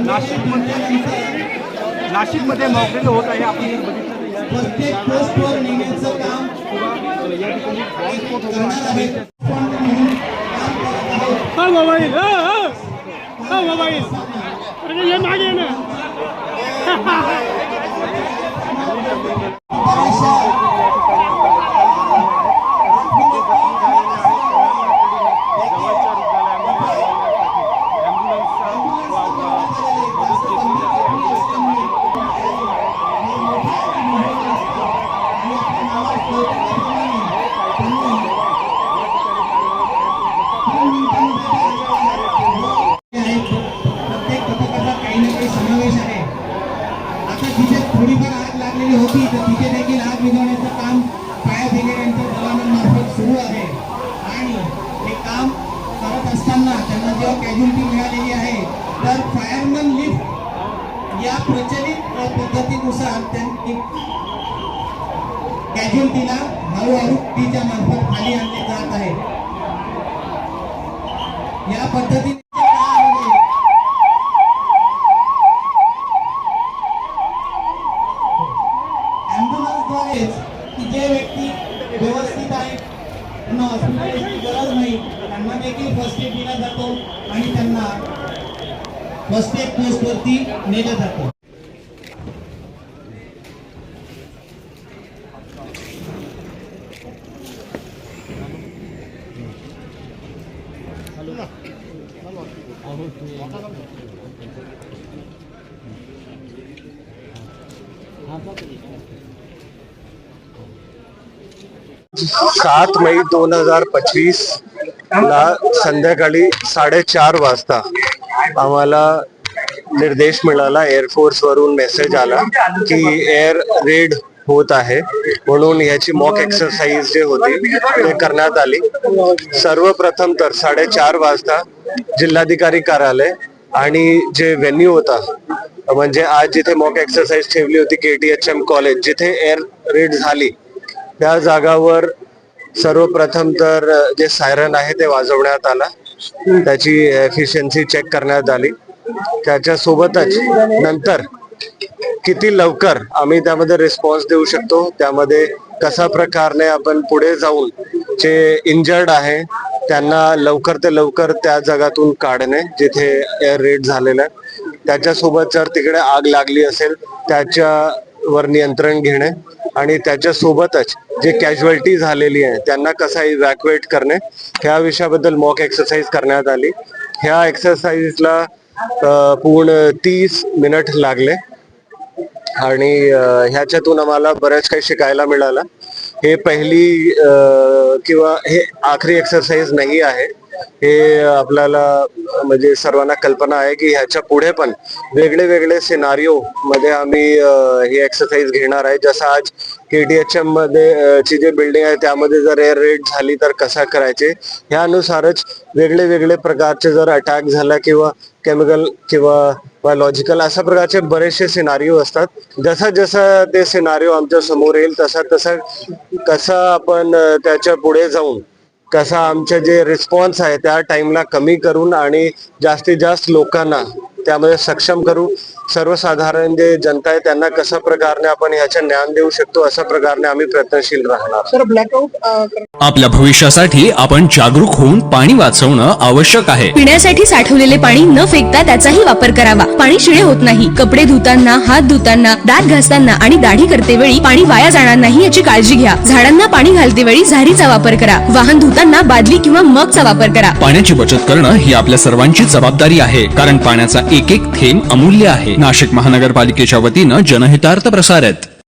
नाशिकमध्ये नाशिकमध्ये मॉकड्रिल होत आहे आपण जर बघितलं तर या प्रत्येक पोस्टवर नेण्याचं काम आहेत पण म्हणून काम करत आहोत हा मोबाईल हा हा हा मोबाईल अरे ये मागे ना प्रत्येक पथकाचा काही ना काही समावेश आहे आता जिथे थोडीफार आग लागलेली होती तर तिथे देखील आग विझवण्याचं काम फायर ब्रिगेड जवानांमार्फत सुरू आहे आणि हे काम करत असताना त्यांना कॅज्युलिटी मिळालेली आहे. तर फायरमन लिफ्ट या प्रचलित पद्धतीनुसार त्यांनी कॅज्युलिटीला हळूहळू तिच्या मार्फत खाली आणले जात आहे. या पद्धतीने की जे व्यक्ती व्यवस्थित आहे त्यांना हॉस्पिटलची गरज नाही. त्यांना देखील फर्स्ट एड दिला जातो आणि त्यांना फर्स्ट एड पोस्टवरती नेलं जातं. सात मई दोन हजार पच्चीस ला संध्याकाळी साडेचार वाजता आम्हाला निर्देश मिळाला एअरफोर्स वरून मेसेज आला की एअर रेड होत आहे. म्हणून याची मॉक एक्सरसाइज जे होती ते करण्यात आली. सर्वप्रथम तर साडेचार वाजता जिल्हाधिकारी कार्यालय आणि जे व्हेन्यू होता म्हणजे आज जिथे मॉक एक्सरसाइज ठेवली होती K T H M college जिथे एअर रेड झाली त्या जागावर सर्वप्रथम तर जे सायरन आहे ते वाजवण्यात आला. त्याची एफिशियन्सी चेक करण्यात आली. त्याच्या सोबतच नंतर किती लवकर आम्ही त्यामध्ये रिस्पॉन्स देऊ शकतो? त्यामध्ये कसा प्रकारने आपण पुढे जाऊन जे इंजर्ड आहे त्यांना लवकर ते लवकर त्या जगातून काढणे जिथे एअर रेड झालेलं आहे. त्याच्यासोबत जर तिकडे आग लागली असेल त्याच्यावर नियंत्रण घेणे. आणि त्याच्यासोबतच जे कॅज्युअल्टी झालेली आहे त्यांना कसा इव्हॅक्युएट करणे ह्या विषयाबद्दल मॉक एक्सरसाइज करण्यात आली. ह्या एक्सरसाइजला पूर्ण तीस मिनिट लागले. आणि ह्याच्यातून आम्हाला बऱ्याच काही शिकायला मिळालं. हे पहिली किंवा हे आखरी एक्सरसाइज नाही आहे. हे आपल्याला म्हणजे सर्वांना कल्पना आहे की ह्याच्या पुढे पण वेगळे वेगळे सिनारिओ मध्ये आम्ही ही एक्सरसाइज घेणार आहे. जसं आज केटीएचएममध्ये ची जे बिल्डिंग आहे त्यामध्ये जर एअर रेड झाली तर कसा करायचे? ह्यानुसारच वेगळे वेगळे प्रकारचे जर अटॅक झाला किंवा केमिकल किंवा बायोलॉजिकल अशा प्रकारचे बरेचसे सिनारिओ असतात. जसा जसा ते सिनारिओ आमच्यासमोर येईल तसा तसा कसा आपण त्याच्या पुढे जाऊन कसा आमचे जे रिस्पॉन्स आहे त्या टाइमला कमी करून आणि जास्तीत जास्त लोकांना त्यामध्ये सक्षम करू. सर्वसाधारण जे जनता आहे त्यांना कशा प्रकारे आपण ह्याचे ज्ञान देऊ शकतो अशा प्रकारे आम्ही प्रयत्नशील राहणार. आपल्या भविष्यासाठी आपण जागरूक होऊन पाणी वाचवणं आवश्यक आहे. पिण्यासाठी साठवलेले पाणी न फेकता त्याचाही वापर करावा. पाणी शिळे होत नाही. कपडे धुताना हात धुताना दात घासताना आणि दाढी करते वेळी पाणी वाया जाणार नाही याची काळजी घ्या. झाडांना पाणी घालते वेळी झारीचा वापर करा. वाहन धुताना बादली किंवा मगचा वापर करा. पाण्याची बचत करणं ही आपल्या सर्वांची जबाबदारी आहे कारण पाण्याचा एक एक थेंब अमूल्य आहे. नाशिक महानगरपालिकेच्या वतीनं जनहितार्थ प्रसारत.